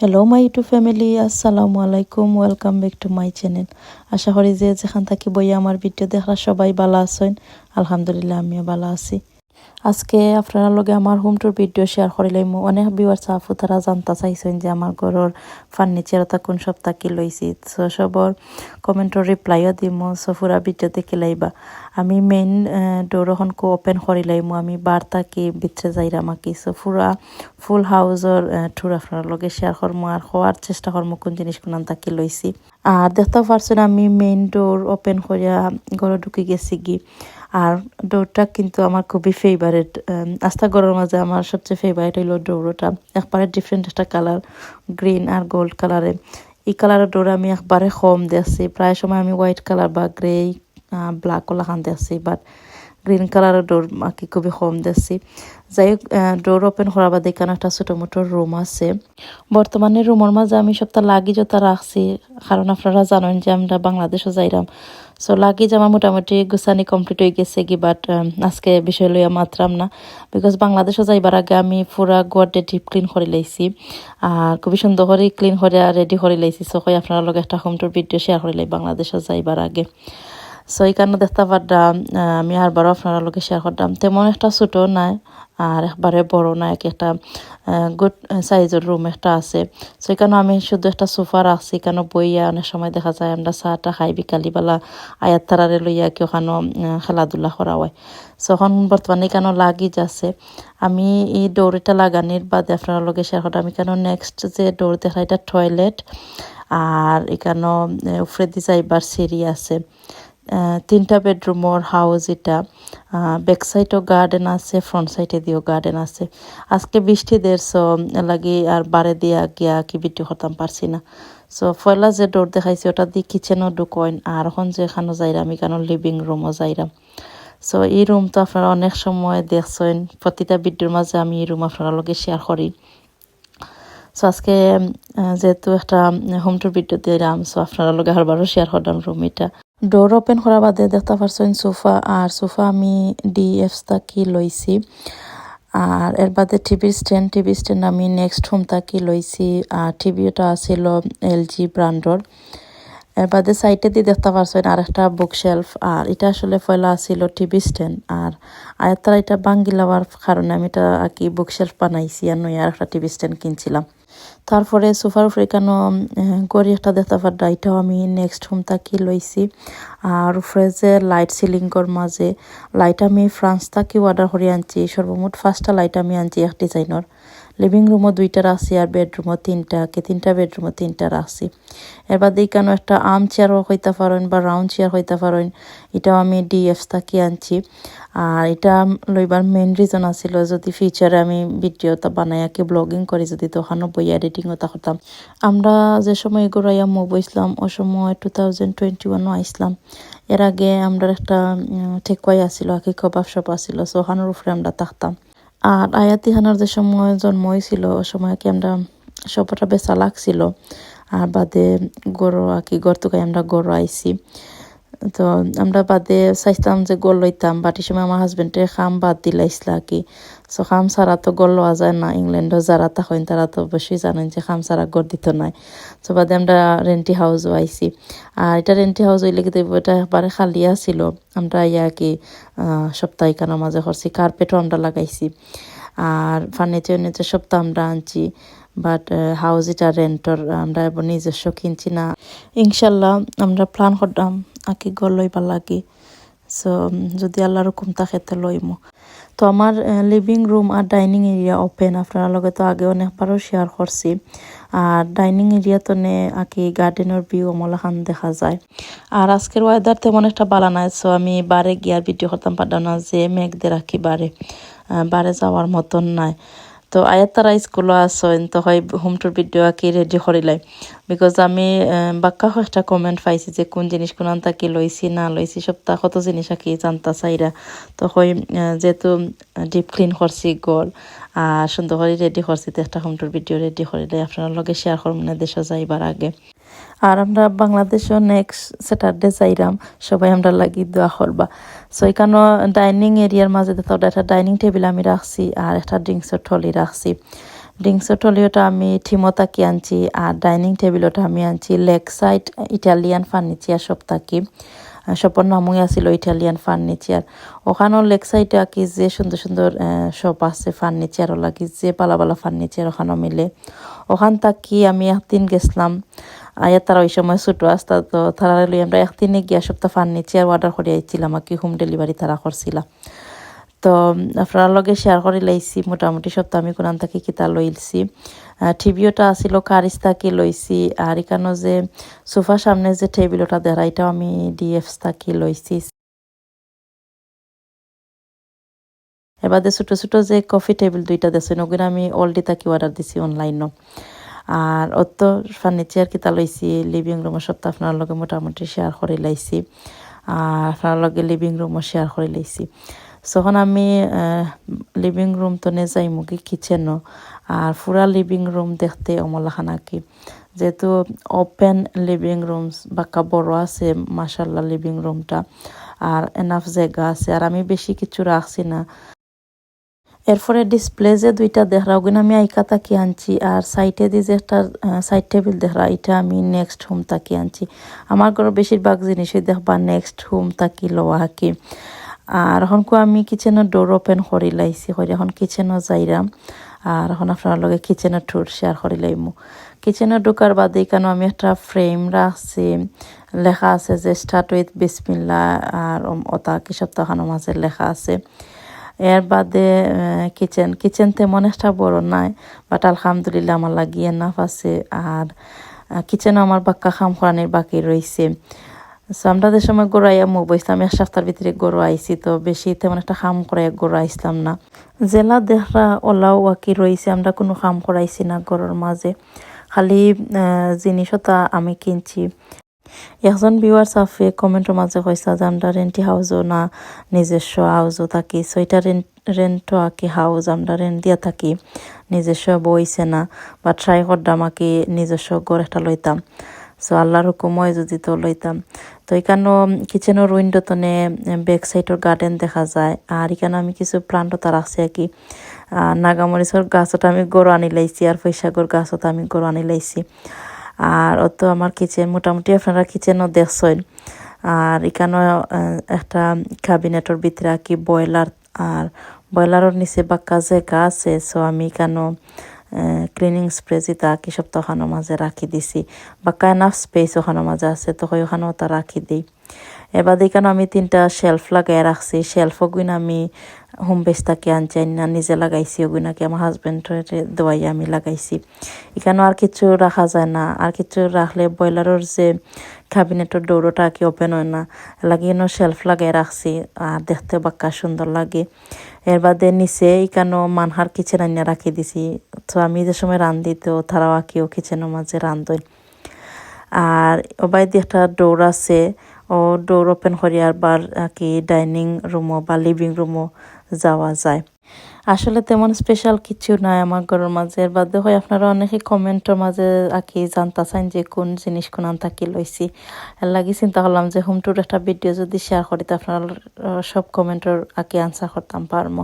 Hello my YouTube family আসসালামু আলাইকুম welcome back to my channel আশা করি যে যেখান থাকি বইয়া আমার ভিডিও দেখা সবাই ভালো আছেন। আলহামদুলিল্লাহ, আমিও ভালো আছি। আজকে আপনারা লগে আমার হোম টুর ভিডিও শেয়ার করিলাম অনেক বিওয়ার চাফু তারা জানতা চাইছেন যে আমার ঘরের ফার্নিচার তা কোন সপ্তাহ কি লইছি। সো সবর কমেন্টর রিপ্লাইও দিম, সো পুরা ভিডিও দেখে লাইবা। আমি মেইন ডোর এখন কো ওপেন করি লাইমু। আমি বার থাকি ভিতরে যাইরাম আঁকি সো পুরা ফুল হাউসর টুর আপনার লগে শেয়ার করমু আর হওয়ার চেষ্টা করমু কোন জিনিস কোন তাকি লইছি। আর দেখতে পারছেন আমি মেইন ডোর ওপেন করিয়া ঘরে ঢুকে গেছি গি। আর ডোরটা কিন্তু আমার খুবই ফেভারেট আস্থা গরমের মাঝে আমার সবচেয়ে ফেভারিট হইল ডোরটা। একবারে ডিফারেন্ট একটা কালার গ্রিন আর গোল্ড কালারে এই কালারের ডোর আমি একবারে কম দিয়েছি। প্রায় সময় আমি হোয়াইট কালার বা গ্রে ব্ল্যাক ওলা খান দিয়েছি বাট গ্রিন কালারের ডোর আঁকি খুবই কম দিয়েছি। যাই হোক ডোর ওপেন করার বাদে এখানে একটা ছোটো মোটো রুম আছে। বর্তমানে রুমের মাঝে আমি সবটা লাগি জোতা রাখছি, কারণ আপনারা জানেন যে আমরা বাংলাদেশও যাইরাম সো লাগেজ আমার মোটামুটি গুছানি কমপ্লিট হয়ে গেছে কি বাট আজকে বিষয় লইয়া মাত্রাম না। বিকজ বাংলাদেশও যাইবার আগে আমি পুরা গোয়ারডে ডিপ ক্লিন করে লাইছি। আর খুবই সুন্দর করে ক্লিন করে রেডি করে লাইছি। সো কই আপনার লগে একটা হোম টুর ভিডিও শেয়ার করে লাই বাংলাদেশও যাইবার আগে। সো এই কারণে দেখতে পারলাম আমি আরবারও আপনারা লোকে শেয়ার করতাম তেমন একটা ছোটো নাই। আর একবারে বড় না, এক একটা গুড সাইজের রুম একটা আছে। সো এখানে আমি শুধু একটা সোফা রাখছি এখানে বইয়া অনেক সময় দেখা যায় আমরা চাটা খাই বিকালিবেলা, আয়াত তারারে লইয়া কি ওখানে খেলাধুলা করা হয় সো এখন বর্তমানে কেন লাগিজ আছে আমি এই দৌড়িটা লাগানির বাদে আপনার লগে শেয়ার আমি এখানে নেক্সট যে দৌড় দেখা এটা টয়লেট আর এখানে উফরে দিয়ে যাইবার সিঁড়ি আছে। তিনটা বেডরুমর হাউস এটা। ব্যাক সাইডও গার্ডেন আছে ফ্রন্ট সাইডে দিয়েও গার্ডেন আছে। আজকে বৃষ্টি দের সো লাগি আর বারে দিয়া গিয়া কি বিটি করতাম পারছি না। সো পয়লা যে ডোর দেখাইছি, ওটা দিয়ে কিচেনও ঢুকইন, আর এখন যে এখানে যাইরাম এখানে লিভিং রুমও যাইরাম। সো এই রুম তো আপনারা অনেক সময় দেখছেন, প্রতিটা ভিডিওর মাঝে আমি এই রুম আপনারা লগে শেয়ার করি। সো আজকে যেহেতু একটা হোম টুর ভিডিও দিলাম সো আপনারা লগে হারবারও শেয়ার করলাম রুম এটা। ডোর ওপেন করার বাদে দেখতে পারছেন সোফা, আর সোফা আমি ডিএফ তাকি লইছি। আর এর বাদে টিভির স্ট্যান্ড টিভি স্ট্যান্ড আমি নেক্সট হোম তাকি লইছি, আর টিভি টিভিটা আছিল এল জি ব্র্যান্ডর এর বাদে সাইডে দিয়ে দেখতে পারছেন আর একটা বুক শেলফ আর এটা আসলে পয়লা আছিল টিভি স্ট্যান্ড আর আয়াত্তারা এটা বাঙ্গি লাওয়ার কারণে আমি এটা আর কি বুক শেলফ বানাইছি আর নয় আর একটা টিভি স্ট্যান্ড কিনছিলাম। তারপরে সোফার উপরে কেন গড়ি একটা দেখতে পারডা এটাও আমি নেক্সট হোম তাকি লইছি। আর উপরে যে লাইট সিলিংকর মাঝে লাইট আমি ফ্রান্স তাকি অর্ডার করে আনছি, সর্বমোট ফার্স্টটা লাইট আমি আনছি এক ডিজাইনের লিভিং রুমও দুইটা রাখছি আর বেডরুমও তিনটা, কে তিনটা বেডরুমও তিনটা রাখছি এর বাদে কেন একটা আম চেয়ারও হইতে পারেন বা রাউন্ড চেয়ার হইতে পারেন, এটাও আমি ডিএফ তাকি আনছি। আর এটা লইবার মেন রিজন আছিল যদি ফিউচারে আমি ভিডিওটা বানাই কি ব্লগিং করি, যদি তখনও বই এডিটিংও তা করতাম। আমরা যে সময় এগুড়াইয়া মুভ হইসলাম ও সময় টু থাউজেন্ড টোয়েন্টি ওয়ানও আইসলাম এর আগে আমরা একটা ঠেকুয়াই আসিল আকি কবাব শপ আসিল সো ওখানোর উপরে আমরা থাকতাম। আর আয়াতি হানার যে সময় জন্ম হয়েছিল ও সময় কি আমরা সবটা বেচা লাগছিল। আর বাদে গরু আকি কি তুকাই আমরা গরু আইছি। তো আমরা বাদে চাইতাম যে গোল লইতাম বাটি সময় আমার হাজবেন্ডে খাম বাদ দিলাইছিল কি? সো খাম সারা তো গোল লওয়া যায় না ইংল্যান্ডও যারা তখন তারা তো অবশ্যই জানেন যে খাম সারা গড় দিত নাই। সো বাদে আমরা রেন্টি হাউসও আইছি। আর এটা রেন্টি হাউস হইলে কিন্তু এটা একবারে খালি আছিল। আমরা ইয়া কি সপ্তাহিকানোর মাঝে করছি কার্পেটও আমরা লাগাইছি। আর ফার্নিচার নিচে সপ্তাহ আমরা আনছি। বাট হাউস এটা রেন্টর আমরা নিজস্ব কিনছি না। ইনশাল্লাহ আমরা প্ল্যান করতাম আঁকি গল লইবার লাগে। সো যদি আল্লাহর হুকুম থাকে তো লইমো। তো আমার লিভিং রুম আর ডাইনিং এরিয়া ওপেন আপনারা লগে তো আগে অনেকবারও শেয়ার করছি। আর ডাইনিং এরিয়া তো নে আঁকি গার্ডেনের ভিউ অমলাখান দেখা যায়। আর আজকের ওয়েদার তেমন একটা বালা নাই। সো আমি বারে গিয়ার ভিডিও করতাম, পারতাম না যে মেঘদের রাখি বারে। বারে যাওয়ার মতন নাই। তো আয়াত তারা স্কুলও আসেন তো হয় হোম টুর ভিডিও আঁকি রেডি করিলাই বিকজ আমি বাক্কা একটা কমেন্ট পাইছি যে কোন জিনিস কোন তাকি লইছি না লইছি সপ্তাহ কত জিনিস আঁকি জানতা চাইরা। তো হয় যেহেতু ডিপ ক্লিন করছি গল আর সুন্দর করে রেডি করছি, তো একটা হোম টুর ভিডিও রেডি করিলে আপনার লগে শেয়ার করবেন দেশ যাইবার আগে। আর আমরা বাংলাদেশও নেক্সট স্যাটারডে যাইরাম, সবাই আমরা লাগি দোয়া করবা। সো এখানে ডাইনিং এরিয়ার মাঝে তো একটা ডাইনিং টেবিল আমি রাখছি আর একটা ড্রিঙ্কসের টলি রাখছি ড্রিঙ্কসের টলিওটা আমি ঠিমতাকি আনছি আর ডাইনিং টেবিলটা আমি আনছি লেগ সাইড ইটালিয়ান ফার্নিচার সব থাকি সপর নামই আছিল ইটালিয়ান ফার্নিচার ওখানেও লেগ সাইডে আঁকি যে সুন্দর সুন্দর সব আছে ফার্নিচারও লাগি যে পালা পালা ফার্নিচার ওখানেও মিলে ওখান থাকি আমি একদিন গেছিলাম আয়া তারা ওই সময় ছোটো আসতা তো তারা লই আমরা একদিনে গিয়া সপ্তাহ ফার্নিচার অর্ডার করে আইছিলাম, আর কি হোম ডেলিভারি তারা করছিলাম তো আপনার লগে শেয়ার করে লাইছি, মোটামুটি সপ্তাহ আমি কোরআন থাকি কিতা লইছি টিভিওটা আসিল কারিস থাকি লইছি, আর এখানে যে সোফা সামনে যে টেবিলটা দেখা এটাও আমি ডিএফস থাকি লইছি। এবার ছোটো ছোটো যে কফি টেবিল দুইটা দেছে ওগুলো আমি অলরেডি তাকে অর্ডার দিছি অনলাইনও আর অত ফার্নিচার কিতা লইছি লিভিং রুমের সপ্তাহ আপনার লগে মোটামুটি শেয়ার করে লাইছি। আর আপনার লগে লিভিং রুমও শেয়ার করে লাইছি। তখন আমি লিভিং রুম তো নে যাই মুগি কিচেনও আর পুরা লিভিং রুম দেখতে অমলাখানা কি। যেহেতু ওপেন লিভিং রুম বাক্কা বড় আছে মাসাল্লাহ লিভিং রুমটা আর এনাফ জায়গা আছে। আর আমি বেশি কিছু রাখছি না। এরপরে ডিসপ্লে যে দুইটা দেখরা ওগুলো আমি আইকা তাকি আনছি, আর সাইটে দিয়ে যে একটা সাইড টেবিল দেখরা এটা আমি নেক্সট হোম তাকি আনছি। আমার ঘরের বেশিরভাগ জিনিসই দেখবা নেক্সট হোম তাকি লওয়া হাকি আর এখন কো আমি কিচেনের ডোর ওপেন করি লাইছি, করে এখন কিচেনও যাইরাম আর এখন আপনার লগে কিচেনের টুর শেয়ার করি লাইমু। কিচেনে ঢোকার বাদে এখানে আমি একটা ফ্রেম রাখছি লেখা আছে যে স্টার্ট উইথ বিসমিল্লা আর ওটা কি সপ্তাহখানোর মাঝে লেখা আছে। এর বাদে কিচেন কিচেন তেমন একটা বড় নাই বাট আলহামদুলিল্লাহ আমার লাগিয়ে নাফ আছে, আর কিচেনও আমার বাক্কা খাম খরানির বাকি রয়েছে সো আমরা যে সময় গরু আইয়া মুখ বইছিলাম এক সপ্তাহের ভিতরে গরু আইছি তো বেশি তেমন একটা খাম করে গরু আইসলাম না। জেলা দেহরা ওলাও ওয়াকি রয়েছে আমরা কোনো খাম করাইছি না গরুর মাঝে। খালি জিনিসটা আমি কিনছি। একজন ভিউয়ার সাফে কমেন্টের মাঝে কইসা যে আমরা রেন্টি হাউসও না, নিজস্ব হাউসও থাকি। সো এটা রেন্ট রেন্টও আঁকি হাউস আমরা রেন্ট দিয়া থাকি। নিজস্ব বইছে না, বা ট্রাই করতাম আঁকি, নিজস্ব ঘর একটা লইতাম। সো আল্লাহর হুকুময় যদি তো লইতাম। তো এখানেও কিচেনের উইন্ডোতনে ব্যাক সাইডের গার্ডেন দেখা যায়। আর এখানে আমি কিছু প্লান্টও রাখছি আর কি। নাগামরিচর গাছটা আমি গরু আনি লাইছি, আর ফৈশাগর গাছটা আমি গরু আনি লাইছি। আর অত আমার কিচেন মোটামুটি আপনারা কিচেনও দেখছেন। আর এখানেও একটা ক্যাবিনেটের ভিতরে কি ব্রয়লার আর ব্রয়লারের নিচে বাক্কা জায়গা আছে সো আমি এখানেও ক্লিনিং স্প্রে যেটা কি সব তখনও মাঝে রাখি দিছি। বাক্কা এনাফ স্পেস ওখানোর মাঝে আছে, তো ওখানেও তা রাখি দিই। এবার দেখানো আমি তিনটা শেলফ লাগাই রাখছি? শেলফও গুণ আমি হোম বেসটাকে আনচাই না, নিজে লাগাইছি ওগুনাকে আমার হাজব্যান্ডের দোয়াই আমি লাগাইছি। এখানেও আর কিছু রাখা যায় না। আর কিছু রাখলে ব্রয়লারের যে ক্যাবিনেটের ডোরোটা কি ওপেন হয় না। লাগিয়ে শেলফ লাগাই রাখছি, আর দেখতে বাক্কা সুন্দর লাগে। এর বাদে নিচে এখানেও মানহার কিচেন আনিয়া রাখি দিছি। তো আমি যে সময় রান্ধি তো তারাও আঁকিও কিচেনের মাঝে রান্ধই। আর ওবাই একটা ডোর আছে ও ডোর ওপেন করি আর বার কি ডাইনিং রুমও বা লিভিং রুমও যাওয়া যায়। আসলে তেমন স্পেশাল কিছু নাই আমার ঘরের মাঝে। বাদে হয় আপনারা অনেকে কমেন্টের মাঝে আঁকি জানতে চান যে কোন জিনিস, কোন থাকি লইছি। লাগি চিন্তা করলাম যে হোম টুর একটা ভিডিও যদি শেয়ার করি, তো আপনারা সব কমেন্টের আঁকি আনসার করতাম পারব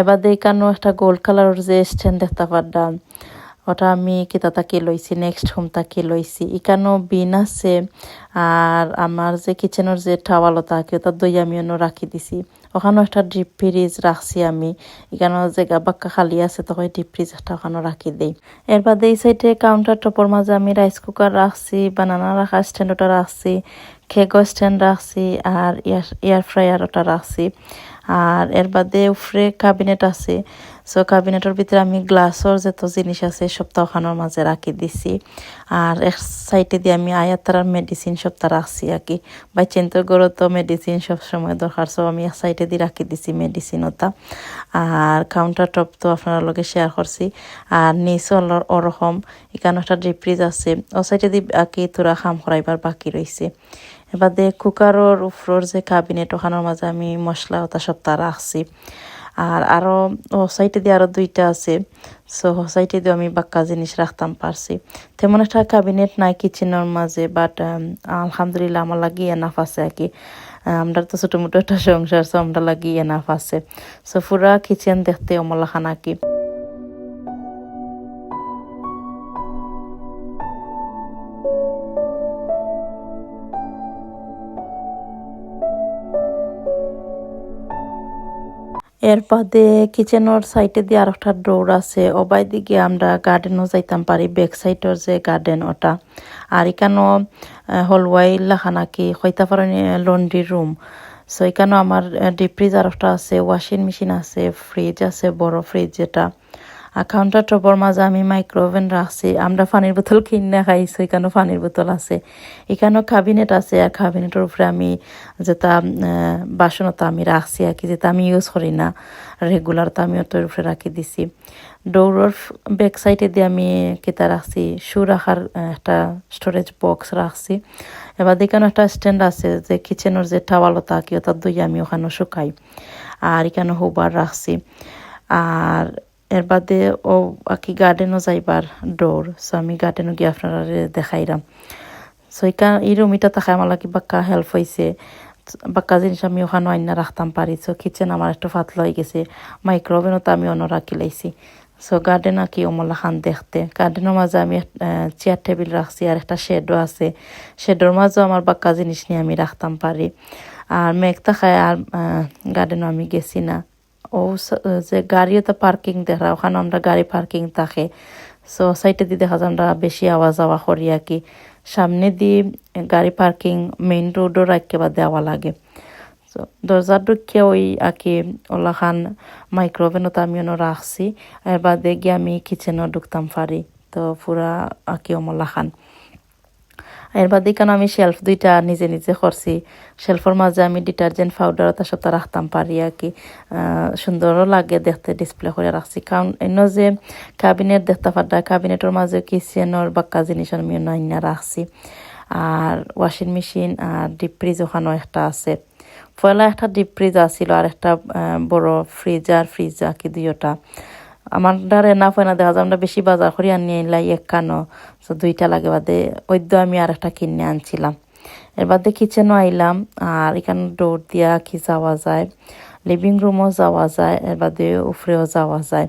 এবার দেখানো একটা গোল্ড কালারের যে স্ট্যান্ড দেখতে পারলাম ওটা আমি কিতা তাকে লইছি নেক্সট হোম তাকে লইছি। এখানেও বিন আছে, আর আমার যে কিচেনের যে টাওয়ালতা কি ওটা দই আমি অন্য রাখি দিছি। ওখানেও একটা ডিপ ফ্রিজ রাখছি আমি। এখানেও যে বাক্কা খালি আছে, তখন ডিপ ফ্রিজ একটা ওখানে রাখি দিই। এর বাদে এই সাইডে কাউন্টার টপর মাঝে আমি রাইস কুকার রাখছি বানানা রাখা স্ট্যান্ড ওটা রাখছি কেকও স্ট্যান্ড রাখছি, আর এয়ার ফ্রায়ার ওটা রাখছি। আর এর বাদে উফরে ক্যাবিনেট আছে। সো ক্যাবিনেটের ভিতরে আমি গ্লাসর যত জিনিস আছে সপ্তাহখানোর মাঝে রাখি দিছি। আর এক সাইডে দিয়ে আমি আয়াতার মেডিসিন সপ্তাহ রাখছি আর কি বাই চিন্তার গরো তো মেডিসিন সবসময় দরকার সো আমি এক সাইডে দিয়ে রাখি দিছি মেডিসিন ওটা আর কাউন্টার টপ তো আপনার লগে শেয়ার করছি। আর নিচে ওরকম এখানে একটা ডিপ্রিজ আছে। ও সাইডে দিয়ে আর কি তোরা খাম করাইবার বাকি রয়েছে এবার দিয়ে কুকারর উপরের যে কাবিনেট ওখানের মাঝে আমি মশলা ওটা সপ্তাহ রাখছি আর আরও ও সাইডে দিয়ে আরও দুইটা আছে। সো সাইটে দিয়ে আমি বাক্কা জিনিস রাখতাম, পারছি। তেমন একটা ক্যাবিনেট নাই কিচেনের মাঝে বাট আলহামদুলিল্লাহ আমার লাগি এনাফ আছে আর কি। আমরা তো ছোটো মোটো একটা সংসার সো আমরা লাগি এনাফ আছে। সো পুরা কিচেন দেখতে অমলাখানা কি। এর বাদে কিচেনের সাইডে দিয়ে আর একটা ডোর আছে। ওবাই দিকে আমরা গার্ডেনও যাইতাম পারি ব্যাক সাইডের যে গার্ডেন ওটা। আর এখানেও হলওয়াই লেখা নাকি হইতে পারেন লন্ড্রি রুম সো এখানেও আমার ডিপ ফ্রিজার একটা আছে ওয়াশিং মেশিন আছে ফ্রিজ আছে, বড় ফ্রিজ যেটা। আর কাউন্টার টপর মাঝে আমি মাইক্রোওভেন রাখছি। আমরা পানির বোতল কিনে খাইছি, এখানেও পানির বোতল আছে। এখানেও ক্যাবিনেট আছে আর ক্যাবিনেটের উপরে আমি যেটা বাসনতা আমি রাখছি আর কি, যেটা আমি ইউজ করি না। রেগুলার তো আমি ওটার উপরে রাখি দিছি। ডৌরর ব্যাক সাইডে দিয়ে আমি কেতা রাখছি। শু রাখার একটা স্টোরেজ বক্স রাখছি। এবার এখানে একটা স্ট্যান্ড আছে যে কিচেনের যে টাওয়ালতা কি, ওটা দুই আমি ওখানে শুকাই। আর এখানে হুবার রাখছি। আর এর ও আকি গার্ডেনও যাইবার ডোর সো আমি গার্ডেনও গিয়ে আপনারা দেখাইলাম সো এখান এই রুমিটা থাকা আমার লাগি বাক্কা হেল্প হয়েছে বাক্কা জিনিস আমি ওখানে আইনা রাখতাম পারি। সো কিচেন আমার একটু ফাতল হয়ে গেছে। মাইক্রোওভেনও তো আমি অন্য রাখি লাইছি। সো গার্ডেন আঁকি অমলা খান দেখতে। গার্ডেনের মাঝে আমি চেয়ার টেবিল রাখছি আর একটা শেডও আছে। শেডের মাঝেও আমার বাক্কা জিনিস নিয়ে আমি রাখতাম পারি। আর মেঘ থাকায় আর গার্ডেনও আমি গেছি না। ও যে গাড়িও তো পার্কিং দেখা ওখানে আমরা গাড়ি পার্কিং থাকে। সো সাইডে দিয়ে দেখা যায় আমরা বেশি আওয়াজ যাওয়া করি আর কি। সামনে দিয়ে গাড়ি পার্কিং মেইন রোডও বা দেওয়া লাগে। তো দরজার ঢুকিয়ে ওই আকি ওলাখান মাইক্রোওভেনও তো আমি অন্য রাখছি। এর বাদে গিয়ে আমি কিচেনও ঢুকতাম পারি তো পুরা আকি অমলাখান এর বাদে কেন আমি শেলফ দুইটা নিজে নিজে করছি। শেলফের মাঝে আমি ডিটারজেন্ট পাউডার তার সাথে রাখতাম পারি আর কি। সুন্দরও লাগে দেখতে ডিসপ্লে করে রাখছি। কারণ এন যে ক্যাবিনেট দেখতে পারটা ক্যাবিনেটের মাঝে কিচেনের বাক্কা জিনিস আমি অন্য রাখছি। আর ওয়াশিং মেশিন আর ডিপ ফ্রিজ ওখানেও একটা আছে। পয়লা একটা ডিপ ফ্রিজ আছিল আর একটা বড় ফ্রিজ আর ফ্রিজ আর কি দুইটা। আমার দ্বারে না ফয়না দেখা যায়, আমরা বেশি বাজার করি আনি আনলাই এক কানো। তো দুইটা লাগে বাদে, ওইদ্য আমি আর একটা কিনে আনছিলাম। এর বাদে কিচেনও আইলাম, আর এখানে ডোর দিয়া কি যাওয়া যায় লিভিং রুমও যাওয়া যায়, এর বাদে উপরেও যাওয়া যায়।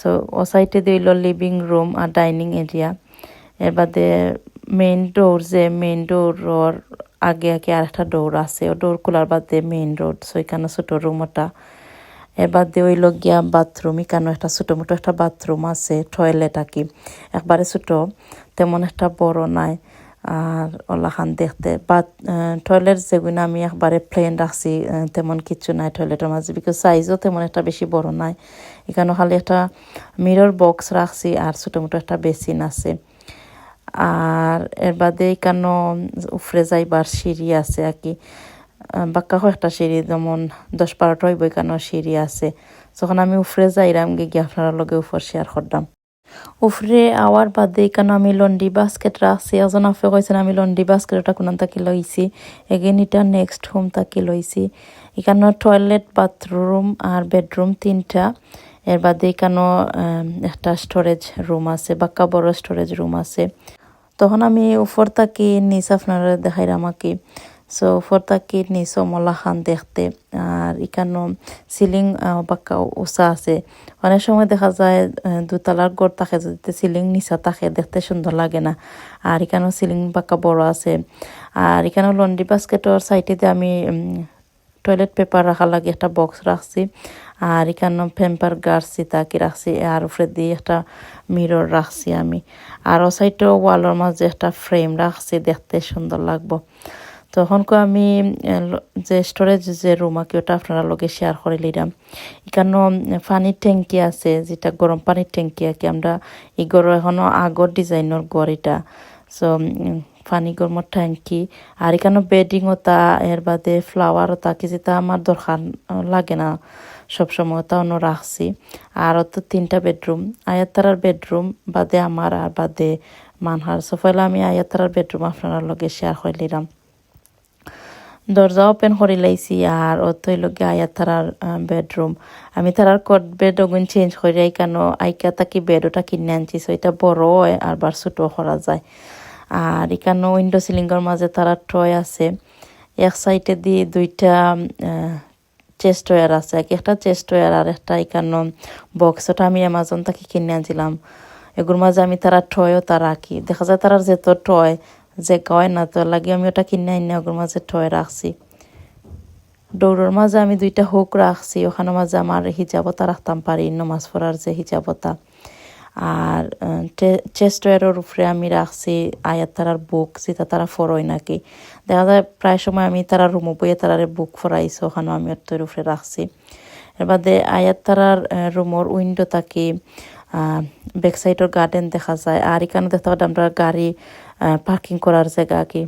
সো ও সাইডে দিল লিভিং রুম আর ডাইনিং এরিয়া এর বাদে মেইন ডোর যে মেইন ডোর আগে আগে আর একটা ডোর আছে, ও ডোর খোলার বাদে মেইন রোড সো এখানে ছোটো রুম ওটা। এর বাদে ওই গিয়া বাথরুম এখানে একটা ছোটো মোটো একটা বাথরুম আছে টয়লেট আর কি একবারে ছোটো, তেমন একটা বড় নাই, আর ওলাখান দেখতে। বা টয়লেট যেগুলো আমি একবারে প্লেন রাখছি তেমন কিছু নাই টয়লেটের মাঝে বিকজ সাইজও তেমন একটা বেশি বড় নাই। এখানে খালি একটা মিরর বক্স রাখছি, আর ছোটো মোটো একটা বেসিন আছে। আর এর বাদে এখানে উফরে যাইবার সিঁড়ি আছে আর কি বাক্কা একটা সিঁড়ি, যেমন দশ বারোটা হইব সিঁড়ি আছে। যখন আমি উফরে যাইরাম, গিয়ে আপনার লগে উফর শেয়ার করতাম। উফরে আওয়ার বাদে এখানে আমি লন্ডি বাস্কেট রাখছি এজন আপে কইছেন, আমি লন্ডি বাস্কেট ওটা কোন তাকি লইছি। এগেন এটা নেক্সট হোম তাকে লইছি। এখানে টয়লেট বাথরুম আর বেডরুম তিনটা। এর বাদে এখানে একটা স্টোরেজ রুম আছে, বাক্কা বড় স্টোরেজ রুম আছে। তখন আমি উপর তাকি নিচ আপনারা দেখাইলাম কি সো উপর তাকি নিচ মলা খান দেখতে আর এখানো সিলিং বাক্কা উঁচা আছে অনেক সময় দেখা যায় দুতলার গড় থাকে যদি সিলিং নিচা থাকে দেখতে সুন্দর লাগে না আর এখানেও সিলিং বাক্কা বড় আছে আর এখানেও লন্ড্রি বাস্কেটের সাইডে আমি টয়লেট পেপার রাখার লাগে একটা বক্স রাখছি আর এখানে পেম্পার গাড়ছি তাকে রাখছি আর উপরে দিয়ে একটা মিরর রাখছি আমি আর ও সাইডেও ওয়ালের মাঝে একটা ফ্রেম রাখছি দেখতে সুন্দর লাগবো তখন আমি যে স্টোরেজ যে রুম আঁকি ওটা আপনারা লগে শেয়ার করে নিলাম এখানেও পানির ট্যাঙ্কি আছে, যেটা গরম পানির ট্যাঙ্কি কি। আমরা এই গড় এখনও আগর ডিজাইনের গড় এটা। সো পানি গরম ট্যাঙ্কি আর এখানে বেডিংও তা, এর বাদে ফ্লাওয়ারও তা, কি যেটা আমার দরকার লাগে না সবসময়, তা অন্য রাখছি। আর তো তিনটা বেডরুম আয়াতারার বেডরুম বাদে আমার, আর বাদে মানহার। সফাইলে আমি আয়াতারার বেডরুম আপনার লগে শেয়ার করে নিলাম দরজা ওপেন করে লাইছি আর অতই লগে আয়া তারার বেডরুম আমি তারার কট বেড ওগুন চেঞ্জ করে কেন আইকা তাকি বেড ওটা কিনে আনছি সো এটা বড় হয় আর বার ছোটো করা যায়। আর এখানে উইন্ডো সিলিংয়ের মাঝে তারা টয় আছে। এক সাইডে দিয়ে দুইটা চেস্ট ওয়ার আছে। একটা চেস্ট ওয়ার আর একটা এখানে বক্স ওটা আমি অ্যামাজন থেকে কিনে আনছিলাম। এগুলোর মাঝে আমি তারা টয়ও তারা রাখি। দেখা যায় তারার যেত টয় যে কয় না, তো লাগে আমি ওটা কিনে আইনে ওগুলোর মাঝে ঠয়ে রাখছি। দৌড়ের মাঝে আমি দুইটা হুক রাখছি, ওখানের মাঝে আমার হিজাবতা রাখতাম পারি, নমাজ পড়ার যে হিজাবতা। আর চেস্টওয়ারের উপরে আমি রাখছি আয়াত তারার বুক, যেটা তারা ফরই নাকি। দেখা যায় প্রায় সময় আমি তারা রুমো বইয়ে তারারে বুক ফরাইছি, ওখানেও আমি তোর উপরে রাখছি। এর বাদে আয়াত তারার রুমর উইন্ডো থাকি ব্যাক সাইডের গার্ডেন দেখা যায়। আর এখানে দেখতে পাচ্ছি আমরা গাড়ি পার্কিং করার জায়গা কি?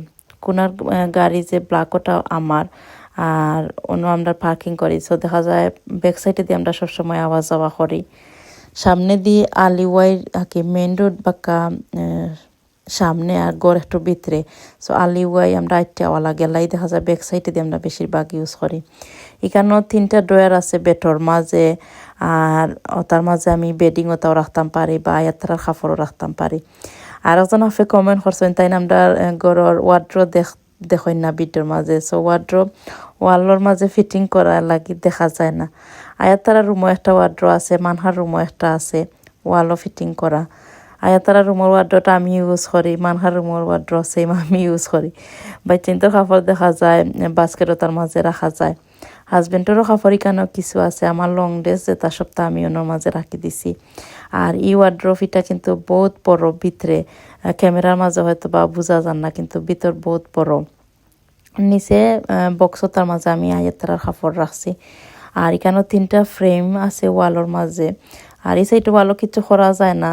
কোনার গাড়ি যে ব্লাকটা আমার, আর অন্য আমরা পার্কিং করি। সো দেখা যায় ব্যাক সাইডে দিয়ে আমরা সবসময় আওয়া যাওয়া করি। সামনে দিয়ে আলিওয়াই কি মেন রোড বাক্কা সামনে আর গড় একটু ভিতরে। সো আলিওয়াই আমরা আইটে আওয়ালা গেলাই দেখা যায় ব্যাক সাইডে দিয়ে আমরা বেশিরভাগ ইউজ করি। এখানেও তিনটা ড্রয়ার আছে বেটর মাঝে, আর তার মাঝে আমি বেডিং ওটাও রাখতাম পারি বা আয়াত্রার কাপড়ও রাখতাম পারি। আর একজন আপনি কমেন্ট করছেন তাই আমরা গড়র ওয়ার্ড্রো দেখ দেখেন না বিটের মাঝে। সো ওয়ার্ড্রো ওয়ালের মাঝে ফিটিং করা লাগি, দেখা যায় না। আয়াতারা রুমও একটা ওয়ার্ড্রো আছে, মানহার রুমও একটা আছে ওয়ালও ফিটিং করা। আয়াতারা রুমের ওয়ার্ড্রোটা আমি ইউজ করি, মানহার রুমের ওয়ার্ড্রো সেম আমি ইউজ করি। বা চিন্তা কাপড় দেখা যায় বাস্কেটও তার মাঝে রাখা যায়। হাজবেন্ডেরও কাপড় কেন কিছু আছে, আমার লং ড্রেস যেটা সপ্তাহ আমি ওনার মাঝে রাখি দিছি। আর ই ওয়ার্ড্রোফিটা কিন্তু বহুত বড়, ভিতরে ক্যামেরার মাঝে হয়তো বা বোঝা যান না, কিন্তু ভিতর বহুত বড়। নিচে বক্সতার মাঝে আমি আয়াতার কাপড় রাখছি। আর এখানেও তিনটা ফ্রেম আছে ওয়ালের মাঝে। আর এই সাইডে ওয়ালও কিছু করা যায় না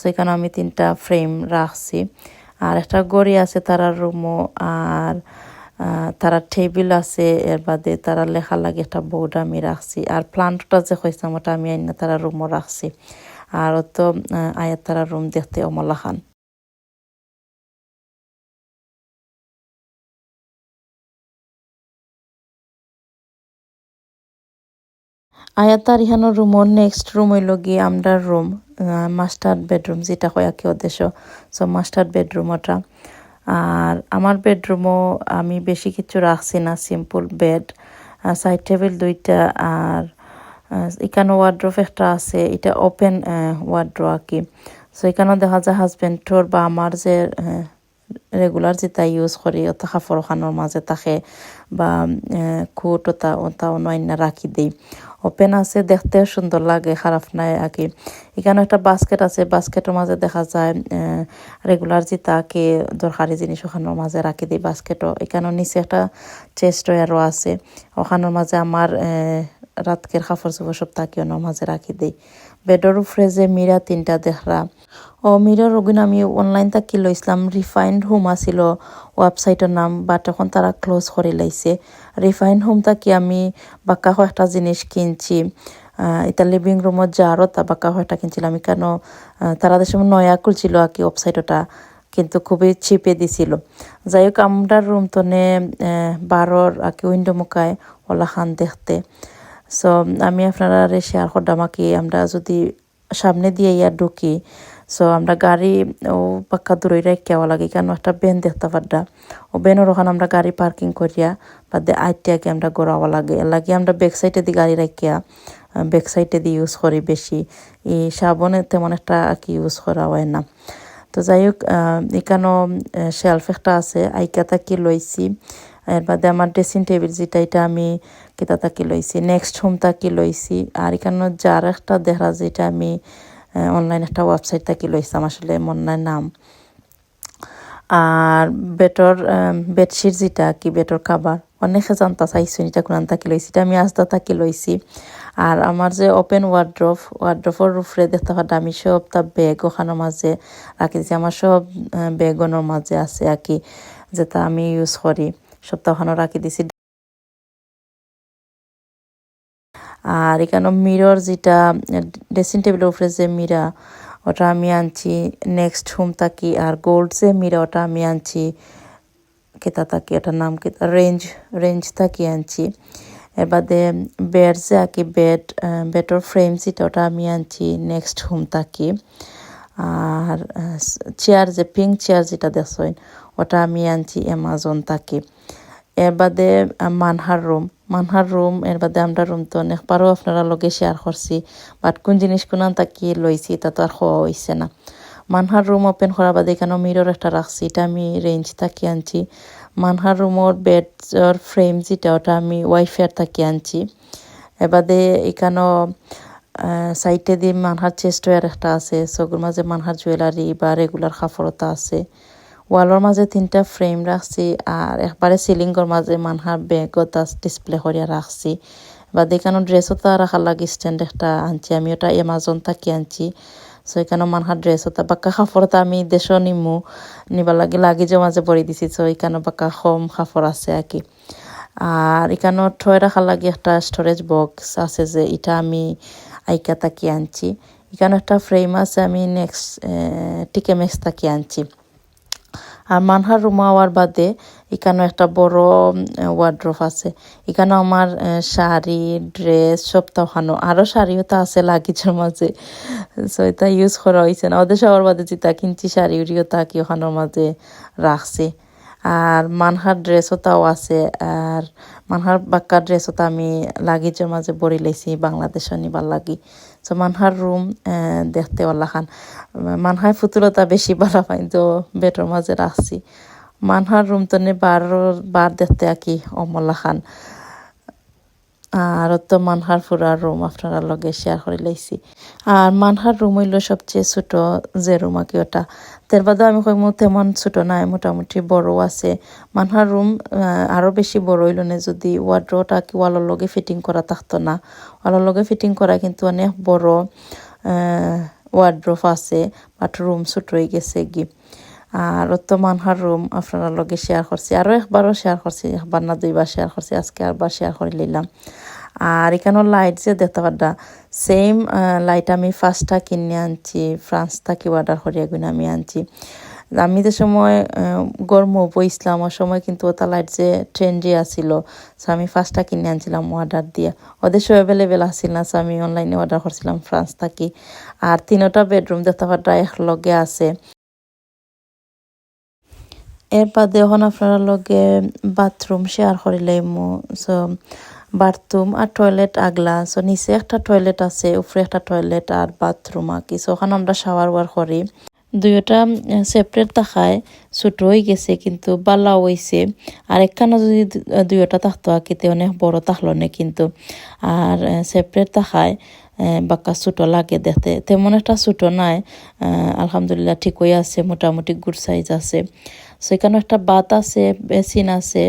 সেখানে আমি তিনটা ফ্রেম রাখছি। আর একটা গড়ি আছে তারা রুমও আর তারা টেবিল আছে, এর বাদে তারা লেখা লাগে একটা বোর্ড আমি রাখছি। আর প্লান্টটা যে হয়েছিলাম ওটা আমি আইনা তারা রুমও রাখছি। আর তো আয়াত তারা রুম দেখতে অমলা খান। আয়াতার ইহানোর রুমর নেক্সট রুম হইল গিয়ে আমরার রুম মাস্টার বেডরুম যেটা হয় কি উদ্দেশ্য। সো মাস্টার বেডরুম ওটা আর আমার বেডরুমও আমি বেশি কিছু রাখছি না সিম্পল বেড সাইড টেবিল দুইটা আর এখানে ওয়ার্ড্রোফ একটা আছে, এটা ওপেন ওয়ার্ড্রো আর কি। সো এখানেও দেখা যায় হাজবেন্ডর বা আমার যে রেগুলার যেটা ইউজ করি ওটা কাপড় খানোর মাঝে থাকে বা খুট ওটা ওটা অন্য রাখি দিই। ওপেন আছে, দেখতে সুন্দর লাগে, খারাপ নাই আর কি। এখানে একটা বাস্কেট আছে বাস্কেটের মাঝে দেখা যায় রেগুলার যে তাকে দরকারি জিনিস ওখানের মাঝে রাখি দিই বাস্কেটও এখানেও নিচে একটা চেস্ট ওয়ারও আছে, ওখানের মাঝে আমার রাতকের কাপড় চোপড় সব তাকে ওনার মাঝে রাখি দিই। বেডর উপরে যে মিরা তিনটা দেখরা ও মিরার ওগুন আমি অনলাইন থাকি লইছিলাম রিফাইন্ড হোম আছিল। ওয়েবসাইটের নাম বাট এখন তারা ক্লোজ করে লাইছে রিফাইন হোম থাকি আমি বাক্কা একটা জিনিস কিনছি। এটা লিভিং রুমত যারও তা বাক্কা একটা কিনছিলাম আমি কেন তারা দেশে নয়া খুলছিল আর কি ওয়েবসাইটটা কিন্তু খুবই ছিপে দিছিল। যাই হোক আমরা রুম তনে বারোর আর কি উইন্ডো মুখায় ওলা খান দেখতে। সো আমি আপনারা শেয়ার করলাম কি আমরা যদি সামনে দিয়ে ইয়া ঢুকি। সো আমরা গাড়ি, ও পাক্কা দূরে রেখেওয়া লাগে কেন একটা বেন দেখতে পারডা। ও বেনের ওখানে আমরা গাড়ি পার্কিং করিয়া, বাদে আইটিয়াকে আমরা গড়াওয়া লাগে। লাগে আমরা ব্যাক সাইডে দিয়ে গাড়ি রাখিয়া ব্যাক সাইডে দিয়ে ইউজ করি বেশি। এই সাবনে তেমন একটা কি ইউজ করা হয় না। তো যাই হোক এখানেও শেলফ একটা আছে, আইকা তাকি লইছি। এর বাদে আমার ড্রেসিং টেবিল যেটা, এটা আমি কেতা তাকি লইছি নেক্সট হোম তাকি লইছি। আর এখানে যার একটা দেখা যেটা আমি অনলাইন একটা ওয়েবসাইট তাকি লইছিলাম আসলে মন নাই নাম। আর বেটর বেডশিট যেটা কি বেটর খাবার অনেকে জানতা চাইছো এটা কোন তাকি লইছি, এটা আমি আজদা তাকি লইছি। আর আমার যে ওপেন ওয়ার্ড্রফ ওয়ার্ড্রফের উপরে দেখতে পাটা আমি সব তা ব্যাগ ওখানের মাঝে দিচ্ছি আমার সব ব্যাগনের মাঝে আছে আর কি, যেটা আমি ইউজ করি। সপ্তাহখানো রাখি দিছি। আর এখানে মিরর যেটা ড্রেসিং টেবিলের উপরে যে মিরা ওটা আমি আনছি। নেক্সট হোম তাকি আর গোল্ড যে মিরা ওটা আমি আনছি। কেতা তাকি ওটার নাম কেতা রেঞ্জ রেঞ্জ তাকি আনছি। এর বাদে বেড যে আঁকি বেড বেডর ফ্রেম যেটা ওটা আমি আনছি। নেক্সট হোম তাকি আর চেয়ার যে পিঙ্ক চেয়ার যেটা দেখছেন, ওটা আমি আনছি অ্যামাজন তাকি এর বাদে মানহার রুম মানহার রুম এর বাদে আমরা রুম তো অনেকবারও আপনারা লগে শেয়ার করছি। বাট কোন জিনিস কোনান তাকি লইছি, তা তো আর খাওয়া হয়েছে না। মানহার রুম ওপেন করার বাদে এখানে মিরর একটা রাখছি, এটা আমি রেঞ্জ তাকি আনছি? মানহার রুমর বেডর ফ্রেম যেটা, ওটা আমি ওয়াইফাইয়ের থাকি আনছি? এবাদে এখানেও সাইটে দিয়ে মানহার চেস্ট ওয়ার একটা আছে সগুর মাঝে মানহার জুয়েলারি বা রেগুলার কাপড়তা আছে। ওয়ালের মাঝে তিনটা ফ্রেম রাখছি আর একবারে সিলিংয়ের মাঝে মানহার ব্যাগত ডিসপ্লে করিয়া রাখছি। বা দেখানো ড্রেসও তা রাখার লাগে স্ট্যান্ড একটা আনছি। আমি ওটা এমাজন থাকি আনছি। সো এখানে মানহার ড্রেস হতা বাক্কা কাপড় আমি দেশও নিমু নিবার লাগে লাগেজও মাঝে পরে দিছি। সো এখানে বাক্কা কম কাপড় আছে আর কি। আর এখানে ঠয় রাখার লাগে একটা স্টোরেজ বক্স আছে যে এটা আমি আইকা তাকি আনছি। এখানে একটা ফ্রেম আছে। আমি নেক্সট টিকেমেক্স তাকি আনছি। আর মানহার রুমা হওয়ার বাদে এখানেও একটা বড় ওয়ার্ড্রোফ আছে। এখানে আমার শাড়ি ড্রেস সব তো ওখানো আরও শাড়িও তো আছে লাগেজের মাঝে। সো এটা ইউজ করা হয়েছে না। ওদের সবার বাদে যেটা কিনছি, শাড়ি উড়িও তা কি ওখানোর মাঝে রাখছি। আর মানহার ড্রেসও তাও আছে। আর মানহার বাক্কার ড্রেসও তো আমি লাগেজের মাঝে বড়ি লাইছি বাংলাদেশে নিবার লাগি। সো মানহার রুম দেখতে ওলা খান। মানহায় ফুতুলতা বেশি ভালো পাই তো বেটর মাঝে রাখছি। মানহার রুম তো নে বার বার দেখতে আকি অমলা খান। আর তো মানহার ফুরার রুম আপনারা লগে শেয়ার করে লাইছি। আর মানহার রুম হইল সবচেয়ে ছোট যে রুম আকি ওটা। তার বাদে আমি কইম তেমন ছোট নাই, মোটামুটি বড় আছে। মানহার রুম আরও বেশি বড় হইল না যদি ওয়ার্ড্রোটা কি ওয়ালের লগে ফিটিং করা থাকতো না। ওয়ালের লগে ফিটিং করা কিন্তু অনেক বড় ওয়ার্ড্রোফ আছে বাট রুম ছোট হয়ে গেছে কি আর তো মানহার রুম আপনারা লগে শেয়ার করছি। আরও একবারও শেয়ার করছি, একবার না দুইবার শেয়ার করছি, আজকে আরবার শেয়ার করে নিলাম। আর এখানেও লাইট যে দেখতে পারডা সেম লাইট আমি ফার্স্টটা কিনে আনছি ফ্রান্স থাকি অর্ডার করিয়া গুনে আমি আনছি। আমি যে সময় গরম বইছিলাম ওই সময় কিন্তু ওটা লাইট যে ট্রেন্ডি আসিল সো আমি ফার্স্টটা কিনে আনছিলাম অর্ডার দিয়ে। ওদের সব অ্যাভেলেবেল আসিল না সো আমি অনলাইনে অর্ডার করছিলাম ফ্রান্স থাকি। আর তিনোটা বেডরুম দেখতে পারডা এক লগে আছে। এর বাদে এখন আপনারা লগে বাথরুম শেয়ার করিলাই মো সো বাথরুম আর টয়লেট আগলা সো নিচে একটা টয়লেট আছে, উপরে একটা টয়লেট আর বাথরুম আর কি সো ওখানে আমরা শাওয়ার ওয়ার করি। দুইটা সেপারেট থাকায় ছোট হয়ে গেছে, কিন্তু বালা হয়েছে আর একখানে যদি দুইটা থাকতো আঁকিতে অনেক বড় থাকল না কিন্তু। আর সেপারেট থাকায় বাক্কা ছোটো লাগে দেখতে। তেমন একটা ছোটো নাই আলহামদুলিল্লাহ ঠিকই আছে, মোটামুটি গুড সাইজ আছে। সো একটা বাত আছে, বেসিন আছে।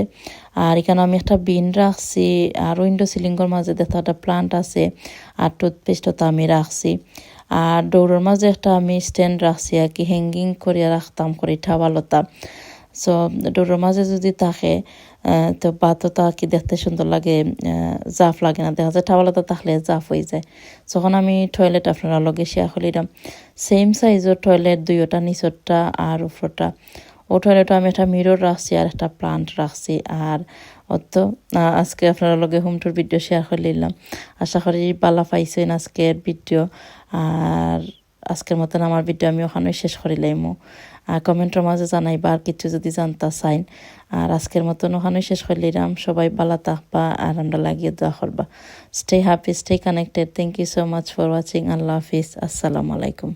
আর এখানে আমি একটা বিন রাখছি, আর উইন্ডো সিলিংয়ের মাঝে দেখতে একটা প্লান্ট আছে, আর টুথপেস্টও তো আমি রাখছি। আর দৌড়ের মাঝে একটা আমি স্ট্যান্ড রাখছি, আর কি হ্যাঙ্গিং করিয়া রাখতাম, করি ঠাবালতা। সো ডোরের মাঝে যদি থাকে তো বাতটা কি দেখতে সুন্দর লাগে জাফ লাগে না। দেখা যায় ঠাবালাতে থাকলে জাফ হয়ে যায়। যখন আমি টয়লেট আপনারা লগে শেয়ার করিলাম সেম সাইজের টয়লেট দুইটা নিচরটা আর উপরটা। ও টয়লেটে আমি একটা মিরর রাখছি আর একটা প্লান্ট রাখছি। আর অত আজকে আপনারা লগে হোম টুর ভিডিও শেয়ার করে নিলাম। আশা করি পালা পাইছেন আজকের ভিডিও আর আজকের মতন আমার ভিডিও আমি ওখানে শেষ করিলাইমো আর কমেন্টের মাঝে জানাইবা আর কিছু যদি জানতা চাইন। আর আজকের মতন ওখানে শেষ করলিলাম সবাই বালা থাকবা আর আমরা লাগিয়ে দোয়া করবা। Stay happy stay connected thank you so much for watching আল্লাহ হাফিজ। আসসালামু আলাইকুম।